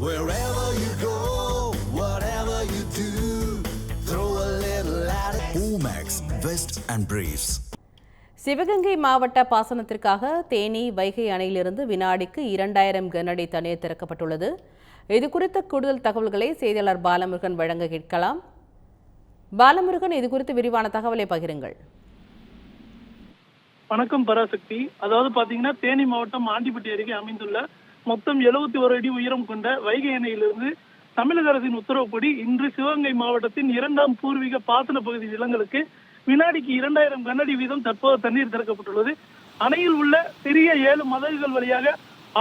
Wherever you go, whatever you do, throw a little at it. Omax, Vest and Briefs. Sivaganga மாவட்ட பாசனத்திற்காக தேனி வைகை அணையிலிருந்து வினாடிக்கு இரண்டாயிரம் கனஅடி தண்ணீர் திறக்கப்பட்டுள்ளது இது குறித்த கூடுதல் தகவல்களை செய்தியாளர் பாலமுருகன் வழங்க கேட்கலாம் பாலமுருகன் இது குறித்து விரிவான தகவலை பகிருங்கள் வணக்கம் பராசக்தி அதாவது பாத்தீங்கன்னா தேனி மாவட்டம் ஆண்டிப்பட்டி அருகே அமைந்துள்ள மொத்தம் 71 ஒரு அடி உயரம் கொண்ட வைகை அணையிலிருந்து தமிழக அரசின் உத்தரவுப்படி இன்று சிவகங்கை மாவட்டத்தின் இரண்டாம் பூர்வீக பாசன பகுதி நிலங்களுக்கு வினாடிக்கு இரண்டாயிரம் கனஅடி வீதம் தற்போது தண்ணீர் திறக்கப்பட்டுள்ளது. அணையில் உள்ள சிறிய ஏழு மதகுகள் வழியாக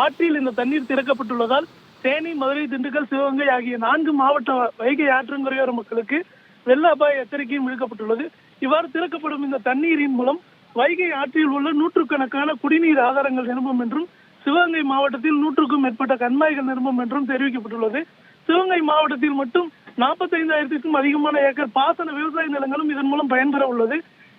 ஆற்றில் இந்த தண்ணீர் திறக்கப்பட்டுள்ளதால் தேனி மதுரை திண்டுக்கல் சிவகங்கை ஆகிய நான்கு மாவட்ட வைகை ஆற்றங்கரையோர மக்களுக்கு வெள்ள அபாய எச்சரிக்கையும் விடுக்கப்பட்டுள்ளது. இவ்வாறு திறக்கப்படும் இந்த தண்ணீரின் மூலம் வைகை ஆற்றில் உள்ள நூற்றுக்கணக்கான குடிநீர் ஆதாரங்கள் நிரம்பும் என்றும் சிவகங்கை மாவட்டத்தில் நூற்றுக்கும் மேற்பட்ட கண்மாய்கள் நிரம்பும் என்றும் தெரிவிக்கப்பட்டுள்ளது. சிவகங்கை மாவட்டத்தில் மட்டும் நாற்பத்தைந்தாயிரத்திற்கும் அதிகமான ஏக்கர் பாசன விவசாய நிலங்களும் இதன் மூலம் பயன்பெற உள்ளது.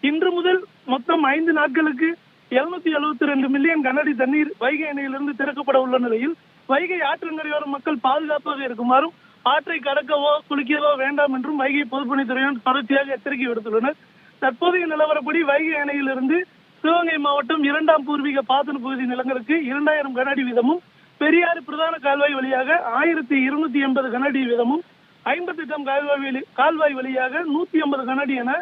இன்று முதல் மொத்தம் ஐந்து நாட்களுக்கு எழுநூத்தி எழுபத்தி ரெண்டு மில்லியன் கனஅடி தண்ணீர் வைகை அணையிலிருந்து திறக்கப்பட உள்ள நிலையில் வைகை ஆற்றங்கரையோர மக்கள் பாதுகாப்பாக இருக்குமாறும் ஆற்றை கடக்கவோ குளிக்கவோ வேண்டாம் என்றும் வைகை பொதுப்பணித்துறையினர் தொடர்ச்சியாக எச்சரிக்கை விடுத்துள்ளனர். தற்போதைய நிலவரப்படி வைகை அணையிலிருந்து சிவகங்கை மாவட்டம் இரண்டாம் பூர்வீக பாசன பகுதி நிலங்களுக்கு இரண்டாயிரம் கனஅடி வீதமும் பெரியாறு பிரதான கால்வாய் வழியாக ஆயிரத்தி இருநூத்தி எண்பது கனஅடி வீதமும் ஐம்பத்தெட்டாம் கால்வாய் கால்வாய் வழியாக நூத்தி ஐம்பது கனஅடி என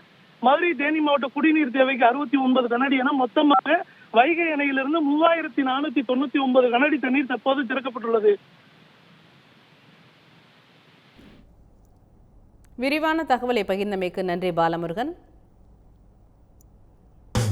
மதுரை தேனி மாவட்ட குடிநீர் தேவைக்கு அறுபத்தி ஒன்பது கனஅடி என மொத்தமாக வைகை அணையிலிருந்து மூவாயிரத்தி நானூத்தி தொண்ணூத்தி ஒன்பது கனஅடி தண்ணீர் தற்போது திறக்கப்பட்டுள்ளது. விரிவான தகவலை பகிர்ந்தமைக்கு நன்றி பாலமுருகன்.